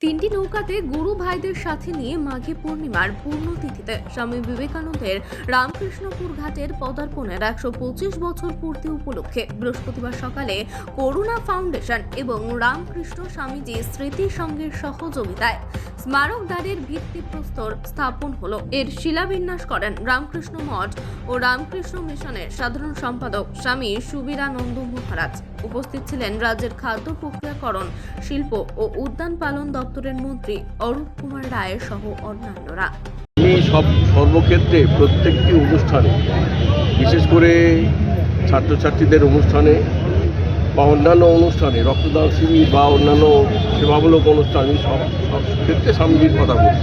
তিনটি নৌকাতে গুরু ভাইদের সাথে নিয়ে মাঘে পূর্ণিমার পূর্ণতিথিতে স্বামী বিবেকানন্দের রামকৃষ্ণপুর ঘাটের পদার্পণের একশো পঁচিশ বছর পূর্তি উপলক্ষে বৃহস্পতিবার সকালে করুণা ফাউন্ডেশন এবং রামকৃষ্ণ স্বামীজি স্মৃতি সংঘের সহযোগিতায় স্মারক দ্বারের ভিত্তিপ্রস্তর স্থাপন হলো। এর শিলাবিন্যাস করেন রামকৃষ্ণ মঠ ও রামকৃষ্ণ মিশনের সাধারণ সম্পাদক স্বামী সুবীরানন্দ মহারাজ। উপস্থিত ছিলেন রাজ্যের খাদ্য প্রক্রিয়াকরণ, শিল্প ও উদ্যান পালন দপ্তরের মন্ত্রী অরূপ কুমার রায় সহ অন্যান্যরা। সব সর্বক্ষেত্রে প্রত্যেকটি অনুষ্ঠানে, বিশেষ করে ছাত্রছাত্রীদের অনুষ্ঠানে বা অন্যান্য অনুষ্ঠানে, রক্তদান শিবির বা অন্যান্য সেবামূলক অনুষ্ঠানে সব সব ক্ষেত্রে স্বামীজির কথা বলি।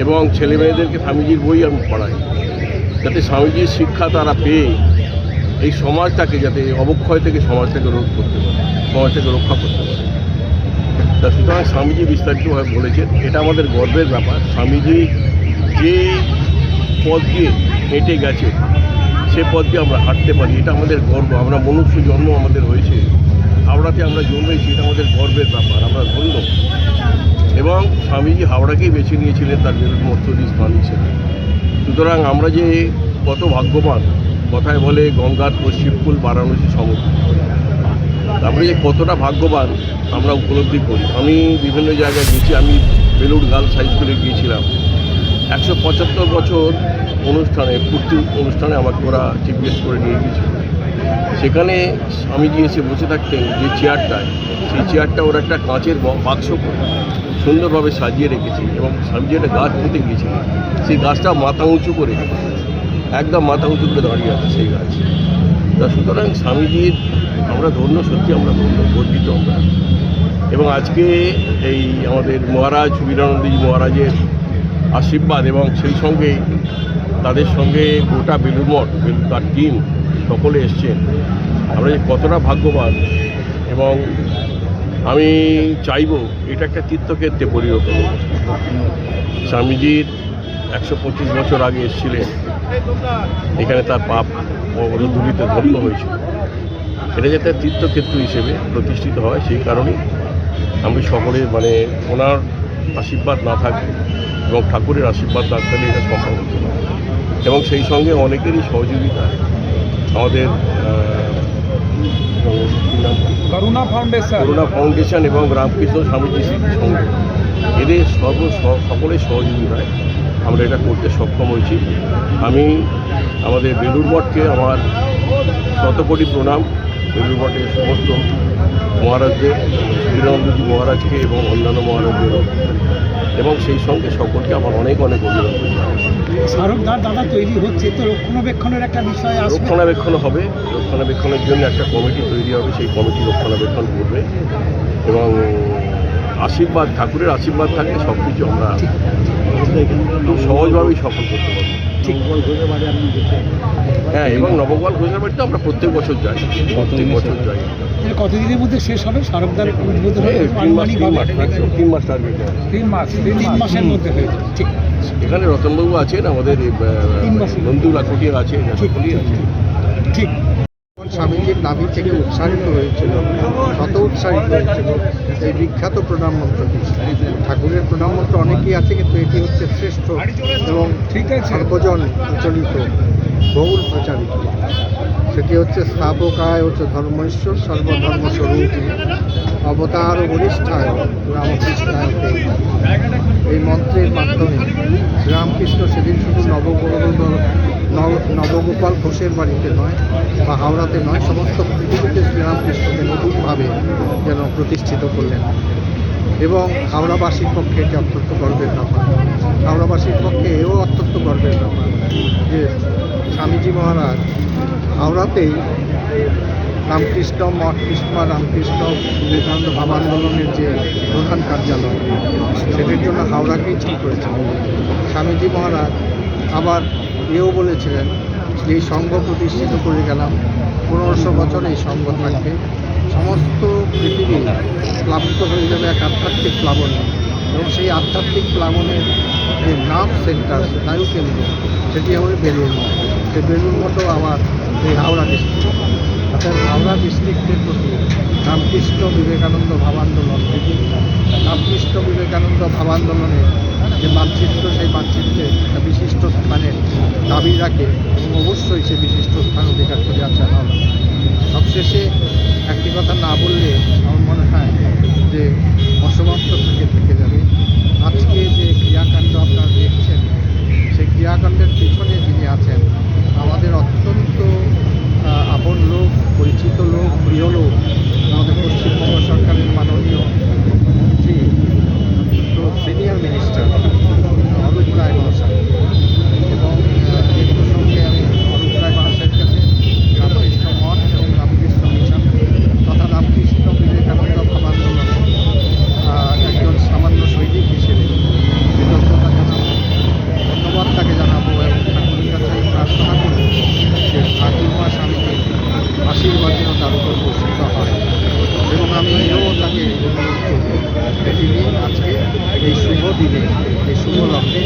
এবং ছেলে মেয়েদেরকে স্বামীজির বই আমি পড়াই। যাতে স্বামীজির শিক্ষা তারা পেয়ে এই সমাজটাকে যাতে অবক্ষয় থেকে সমাজটাকে রোধ করতে পারে, সমাজটাকে রক্ষা করতে পারে। তা সুতরাং স্বামীজি বিস্তারিতভাবে বলেছেন, এটা আমাদের গর্বের ব্যাপার। স্বামীজি যে পথ দিয়ে হেঁটে গেছে সে পথ দিয়ে আমরা হাঁটতে পারি, এটা আমাদের গর্ব। আমরা মনুষ্য জন্ম আমাদের হয়েছে। হাওড়াতে আমরা জন্মেছি, এটা আমাদের গর্বের ব্যাপার, আমরা ধন্য। এবং স্বামীজি হাওড়াকেই বেছে নিয়েছিলেন তার মর্তদি স্থান হিসেবে। সুতরাং আমরা যে কত ভাগ্যবান, কথায় বলে গঙ্গার পশ্চিমকুল বারাণসী সমুদ্র। তারপরে যে কতটা ভাগ্যবান আমরা উপলব্ধি করি। আমি বিভিন্ন জায়গায় গেছি, আমি বেলুড় গার্লস হাই স্কুলে গিয়েছিলাম। একশো পঁচাত্তর বছর অনুষ্ঠানে, পূর্তি অনুষ্ঠানে আমাকে ওরা গেস্ট করে নিয়ে গিয়েছিল। সেখানে স্বামীজি এসে বসে থাকতেন যে চেয়ারটায় সেই চেয়ারটা ওরা একটা কাঁচের বাক্স করে সুন্দরভাবে সাজিয়ে রেখেছে এবং স্বামীজি একটা গাছ পুঁতে গিয়েছিলেন। সেই গাছটা মাথা উঁচু করে একদম মাথা উঁচু করে দাঁড়িয়ে আছে সেই গাছ। তা সুতরাং স্বামীজির আমরা ধন্য, সত্যি আমরা ধন্য, গর্বিত আমরা। এবং আজকে এই আমাদের মহারাজ, বীরানন্দজি মহারাজের আশীর্বাদ এবং সেই সঙ্গে তাদের সঙ্গে গোটা বেলুর মঠ তার টিম সকলে এসছেন আমরা কতটা ভাগ্যবান এবং আমি চাইব এটা একটা তীর্থক্ষেত্রে পরিণত স্বামীজির একশো পঁচিশ বছর আগে এসেছিলেন। এখানে তার পাপ অবরোধগুলিতে ধন্য হয়েছিল এটা যাতে তীর্থক্ষেত্র হিসেবে প্রতিষ্ঠিত হয়, সেই কারণেই আমি সকলে মানে ওনার আশীর্বাদ না থাকলে এবং ঠাকুরের আশীর্বাদ থাকলে এটা সম্ভব হতো না। এবং সেই সঙ্গে অনেকেরই সহযোগিতা আমাদের? করুণা ফাউন্ডেশন। করুণা ফাউন্ডেশন এবং রামকৃষ্ণ স্বামীজি স্মৃতি সংঘ এদের সর্ব সকলের সহযোগিতায় আমরা এটা করতে সক্ষম হয়েছি। আমি আমাদের বেলুর মঠকে আমার শতকোটি প্রণাম। মঠের সমস্ত মহারাজদের বীরানন্দজি মহারাজকে এবং অন্যান্য মহারাজদেরও এবং সেই সঙ্গে সকলকে আমার অনেক অনেক অভিনন্দন। স্মারকদার দাদা তৈরি হচ্ছে তো রক্ষণাবেক্ষণের একটা বিষয় রক্ষণাবেক্ষণ হবে। রক্ষণাবেক্ষণের জন্য একটা কমিটি তৈরি হবে। সেই কমিটি রক্ষণাবেক্ষণ করবে। এবং আশীর্বাদ ঠাকুরের আশীর্বাদ থাকলে সব কিছু আমরা খুব সহজভাবেই সফল করতে পারব। ঠিক। হ্যাঁ এবং নবগোপাল ঘোষের বাড়িতে আমরা প্রত্যেক বছর যাই প্রত্যেক বছর যাই। কতদিনের মধ্যে শেষ হবে? স্মারকদার উদ্বোধন তিন মাস টার্গেট তিন মাস তিন মাসের মধ্যে হয়ে ঠিক। এখানে রতনবাবু আছেন আমাদের। নন্দু লাখটিয়া আছে ঠিক স্বামীজির নাভি থেকে উৎসাহিত হয়েছিল শত উৎসাহিত হয়েছিল এই বিখ্যাত প্রণাম মন্ত্রটি ঠাকুরের প্রণাম মন্ত্র অনেকেই আছে কিন্তু এটি হচ্ছে শ্রেষ্ঠ এবং ঠিক আছে। সর্বজন প্রচলিত বহুল প্রচারিত। সেটি হচ্ছে স্থাপকায় হচ্ছে ধর্মেশ্বর সর্বধর্ম স্বরূপ অবতার বরিষ্ঠায় রামকৃষ্ণায়। এই মন্ত্রের মাধ্যমে শ্রীরামকৃষ্ণ সেদিন শুধু নবগোপাল নব- নবগোপাল ঘোষের বাড়িতে নয় বা হাওড়াতে নয় সমস্ত পৃথিবীতে শ্রীরামকৃষ্ণকে নতুনভাবে যেন প্রতিষ্ঠিত করলেন। এবং হাওড়াবাসীর পক্ষে এটি অত্যন্ত গর্বের ব্যাপার। হাওড়াবাসীর পক্ষে এও অত্যন্ত গর্বের ব্যাপার যে স্বামীজি মহারাজ হাওড়াতেই রামকৃষ্ণ মঠ, কৃষ্ণ রামকৃষ্ণ বিবেকানন্দ ভাব আন্দোলনের যে প্রধান কার্যালয়, সেটির জন্য হাওড়াকেই ঠিক করেছেন স্বামীজি মহারাজ আবার এও বলেছিলেন যে এই সংঘ প্রতিষ্ঠিত করে গেলাম। পনেরোশো বছর এই সংঘ থাকবে। সমস্ত পৃথিবী প্লাবিত হয়ে যাবে এক আধ্যাত্মিক প্লাবনে। এবং সেই আধ্যাত্মিক প্লাবনের যে নাম সেন্টার, স্নায়ু কেন্দ্র, সেটি হবে বেলুর মঠ। সেই বেলুর মঠও আমার এই হাওড়া ডিস্ট্রিক্ট অর্থাৎ হাওড়া ডিস্ট্রিক্টের প্রতি রামকৃষ্ণ বিবেকানন্দ ভাবান্দোলন। রামকৃষ্ণ ভাব আন্দোলনে যে মানচিত্র, সেই মানচিত্রে বিশিষ্ট স্থানের দাবি রাখে এবং অবশ্যই সে বিশিষ্ট স্থান অধিকার করে আছে আমার সবশেষে একটি কথা না বললে আমার মনে হয় যে অসমাপ্ত থেকে থেকে যাবে আজকে যে ক্রিয়াকাণ্ড আপনারা দেখছেন সেই ক্রিয়াকাণ্ডের পিছনে যিনি আছেন আমাদের অত্যন্ত আহ, আপন লোক পরিচিত লোক প্রিয় লোক আমাদের পশ্চিমবঙ্গ সরকারের মাননীয় মন্ত্রী তো সিনিয়র মিনিস্টার অরূপ রায় মহাশয় এবং আহ, এই প্রসঙ্গে আমি অরূপ রায় মহাশয়ের কাছে রামকৃষ্ণ মঠ এবং রামকৃষ্ণ মিশন তথা রামকৃষ্ণ বিবেকানন্দ ভাব আন্দোলনে আহ, একজন সামান্য সৈনিক হিসেবে কৃতজ্ঞতা জানাব ধন্যবাদ তাকে জানাব এবং ঠাকুরের কাছে আমি প্রার্থনা করব যে ঠাকুরমা স্বামীকে আশীর্বাদ যেন তার উপর বর্ষিত হয় এবং আমি এও তাকে অনুরোধ করব যে তিনি আজকে এই শুভ দিনে এই শুভ লগ্নে